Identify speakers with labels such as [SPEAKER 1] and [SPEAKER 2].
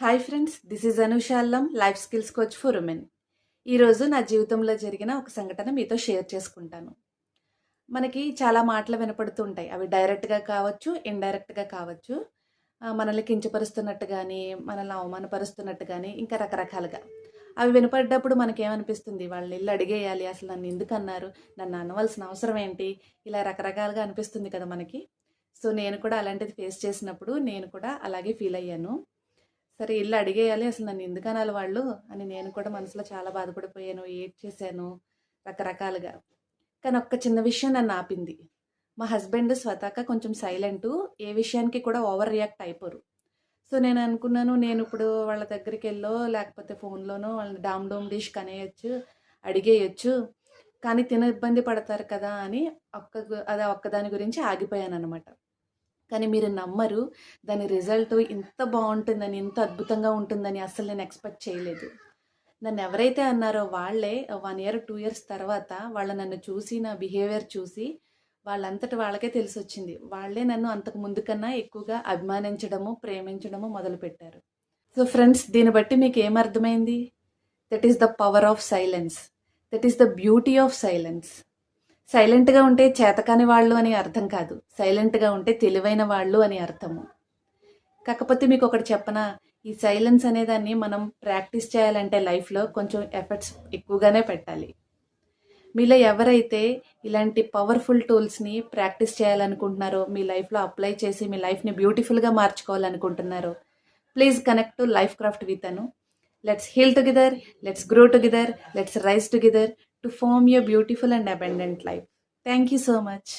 [SPEAKER 1] Hi friends this is అనుషాల్లం life skills coach for women. ఈరోజు నా జీవితంలో జరిగిన ఒక సంఘటన మీతో షేర్ చేసుకుంటాను. మనకి చాలా మాటలు వినపడుతుంటాయి. అవి డైరెక్ట్గా కావచ్చు ఇండైరెక్ట్గా కావచ్చు. మనల్ని కించపరుస్తున్నట్టు కానీ మనల్ని అవమానపరుస్తున్నట్టు కానీ ఇంకా రకరకాలుగా. అవి వినపడ్డప్పుడు మనకేమనిపిస్తుంది? వాళ్ళని ఇల్లు అడిగేయాలి అసలు నన్ను ఎందుకు అన్నారు? నన్ను అనవలసిన అవసరం ఏంటి? ఇలా రకరకాలుగా అనిపిస్తుంది కదా మనకి. సో నేను కూడా అలాంటిది ఫేస్ చేసినప్పుడు నేను కూడా అలాగే ఫీల్ అయ్యాను. సరే ఇల్లు అడిగేయాలి అసలు నన్ను ఎందుకు అనాలి వాళ్ళు? అని నేను కూడా మనసులో చాలా బాధపడిపోయాను ఏడ్ చేశాను రకరకాలుగా. కానీ ఒక్క చిన్న విషయం నన్ను ఆపింది. మా హస్బెండ్ స్వతహాగా కొంచెం సైలెంట్ ఏ విషయానికి కూడా ఓవర్ రియాక్ట్ అయిపోరు. సో నేను అనుకున్నాను నేను ఇప్పుడు వాళ్ళ దగ్గరికి వెళ్ళో లేకపోతే ఫోన్లోనో వాళ్ళని డామ్ డోమ్ డిష్ కనేయచ్చు అడిగేయచ్చు కానీ తిన ఇబ్బంది పడతారు కదా అని ఒక్క అది ఒక్కదాని గురించి ఆగిపోయాను అనమాట కానీ మీరు నమ్మరు దాని రిజల్ట్ ఇంత బాగుంటుందని ఇంత అద్భుతంగా ఉంటుందని అసలు నేను ఎక్స్పెక్ట్ చేయలేదు. నన్ను ఎవరైతే అన్నారో వాళ్ళే వన్ ఇయర్ టూ ఇయర్స్ తర్వాత వాళ్ళ నన్ను చూసి నా బిహేవియర్ చూసి వాళ్ళంతటి వాళ్ళకే తెలిసి వచ్చింది వాళ్ళే నన్ను అంతకు ముందు కన్నా ఎక్కువగా అభిమానించడము ప్రేమించడము మొదలుపెట్టారు. సో ఫ్రెండ్స్ దీన్ని బట్టి మీకు ఏమర్థమైంది? That is the power of silence that is the beauty of silence సైలెంట్గా ఉంటే చేతకాని వాళ్ళు అని అర్థం కాదు. సైలెంట్గా ఉంటే తెలివైన వాళ్ళు అని అర్థము. కాకపోతే మీకు ఒకటి చెప్పనా? ఈ సైలెన్స్ అనేదాన్ని మనం ప్రాక్టీస్ చేయాలంటే లైఫ్లో కొంచెం ఎఫర్ట్స్ ఎక్కువగానే పెట్టాలి. మీలో ఎవరైతే ఇలాంటి పవర్ఫుల్ టూల్స్ని ప్రాక్టీస్ చేయాలనుకుంటున్నారో మీ లైఫ్లో అప్లై చేసి మీ లైఫ్ని బ్యూటిఫుల్గా మార్చుకోవాలనుకుంటున్నారో please connect to life craft with Anu. Let's heal together let's grow together let's rise together to form your beautiful and abundant life. Thank you so much.